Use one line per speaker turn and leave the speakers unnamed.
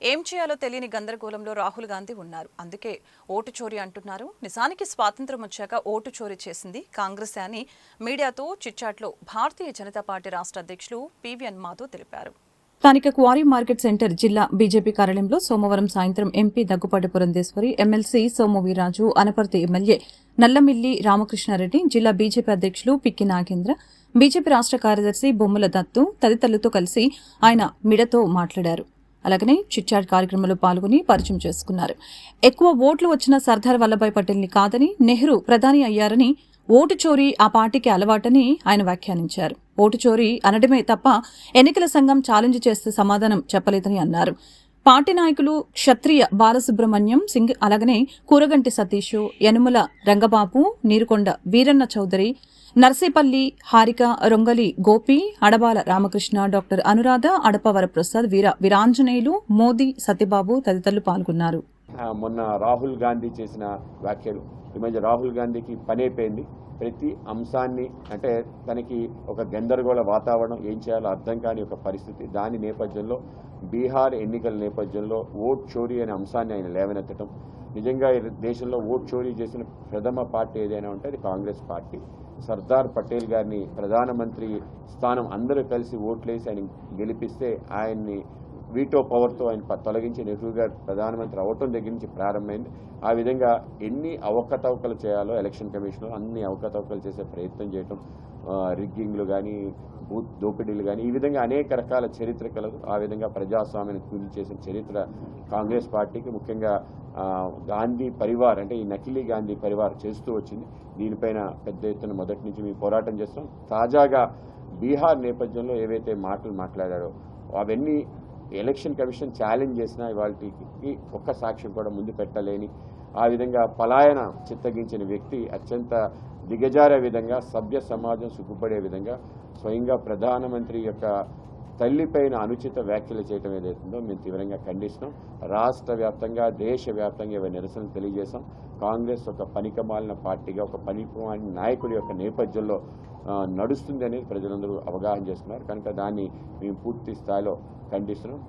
ఏం చేయాలో తెలియని గందరగోళంలో రాహుల్ గాంధీ ఉన్నారు. అందుకే ఓటు చోరీ అంటున్నారు. నిజానికి స్వాతంత్రం వచ్చాక ఓటు చోరీ చేసింది కాంగ్రెస్ అని మీడియాతో చిట్చాట్లో భారతీయ జనతా పార్టీ రాష్ట్ర అధ్యక్షులు పివిఎన్ మాధవ్ తెలిపారు.
స్థానిక క్వారీ మార్కెట్ సెంటర్ జిల్లా బీజేపీ కార్యాలయంలో సోమవారం సాయంత్రం MP Daggubati Purandeswari MLC Somu Veerraju Anaparthi MLA Nallamilli Ramakrishna Reddy జిల్లా బీజేపీ అధ్యక్షులు పిక్కి నాగేంద్ర బీజేపీ రాష్ట్ర కార్యదర్శి బొమ్మల దత్తు తదితరులతో కలిసి ఆయన మిడతో మాట్లాడారు. అలాగనే చిట్చాట్ కార్యక్రమంలో పాల్గొని పరిచయం చేసుకున్నారు. ఎక్కువ ఓట్లు వచ్చిన సర్దార్ వల్లభాయ్ పటేల్ని కాదని నెహ్రూ ప్రధాని అయ్యారని ఓటు చోరీ ఆ పార్టీకి అలవాటని ఆయన వ్యాఖ్యానించారు. ఓటు చోరీ అనడమే తప్ప ఎన్నికల సంఘం ఛాలెంజ్ చేస్తే సమాధానం చెప్పలేదని అన్నారు. పార్టీ నాయకులు క్షత్రియ బాలసుబ్రహ్మణ్యం సింగ్ అలాగనే కూరగంటి సతీష్ యనుమల రంగబాబు నీరుకొండ వీరన్న చౌదరి నర్సేపల్లి హారిక రొంగలి గోపి అడబాల రామకృష్ణ డాక్టర్ అనురాధ అడపవర ప్రసాద్ వీర వీరాంజనేయులు మోదీ సత్యబాబు తదితరులు పాల్గొన్నారు.
మొన్న రాహుల్ గాంధీ చేసిన వ్యాఖ్యలు. ఈ మధ్య రాహుల్ గాంధీకి పనైపోయింది ప్రతి అంశాన్ని అంటే తనకి ఒక గందరగోళ వాతావరణం ఏం చేయాలో అర్థం కాని ఒక పరిస్థితి. దాని నేపథ్యంలో బీహార్ ఎన్నికల నేపథ్యంలో ఓట్ చోరీ అనే అంశాన్ని ఆయన లేవనెత్తడం నిజంగా దేశంలో ఓట్ చోరీ చేసిన ప్రథమ పార్టీ ఏదైనా ఉంటే అది కాంగ్రెస్ పార్టీ. సర్దార్ పటేల్ గారిని ప్రధానమంత్రి స్థానం అందరూ కలిసి ఓట్లేసి ఆయన గెలిపిస్తే ఆయన్ని వీటో పవర్తో ఆయన ప- తొలగించి నెహ్రూ గారు ప్రధానమంత్రి అవటం దగ్గర నుంచి ప్రారంభమైంది. ఆ విధంగా ఎన్ని అవకతవకలు చేయాలో ఎలక్షన్ కమిషన్లో అన్ని అవకతవకలు చేసే ప్రయత్నం చేయటం రిగ్గింగ్లు కానీ బూత్ దోపిడీలు కానీ ఈ విధంగా అనేక రకాల చరిత్ర కలదు ఆ విధంగా ప్రజాస్వామ్యాన్ని కూలి చేసిన చరిత్ర కాంగ్రెస్ పార్టీకి ముఖ్యంగా గాంధీ పరివార్ అంటే ఈ నకిలీ గాంధీ పరివార్ చేస్తూ వచ్చింది. దీనిపైన పెద్ద ఎత్తున మొదటి నుంచి మేము పోరాటం చేస్తాం తాజాగా బీహార్ నేపథ్యంలో ఏవైతే మాటలు మాట్లాడారో అవన్నీ ఎలక్షన్ కమిషన్ ఛాలెంజ్ చేసిన ఇవాళకి ఒక్క సాక్ష్యం కూడా ముందు పెట్టలేని ఆ విధంగా పలాయన చిత్తగించిన వ్యక్తి అత్యంత దిగజారే విధంగా సభ్య సమాజం సుఖపడే విధంగా స్వయంగా ప్రధానమంత్రి యొక్క తల్లిపైన అనుచిత వ్యాఖ్యలు చేయడం ఏదైతుందో మేము తీవ్రంగా ఖండిస్తున్నాం. రాష్ట్ర వ్యాప్తంగా దేశవ్యాప్తంగా ఇవి నిరసనలు తెలియజేశాం. కాంగ్రెస్ ఒక పనికమాలిన పార్టీగా ఒక పనికిమాలిన నాయకుడి యొక్క నేపథ్యంలో నడుస్తుంది అనేది ప్రజలందరూ అవగాహన చేసుకున్నారు. కనుక దాన్ని మేము పూర్తి స్థాయిలో ఖండిస్తున్నాం.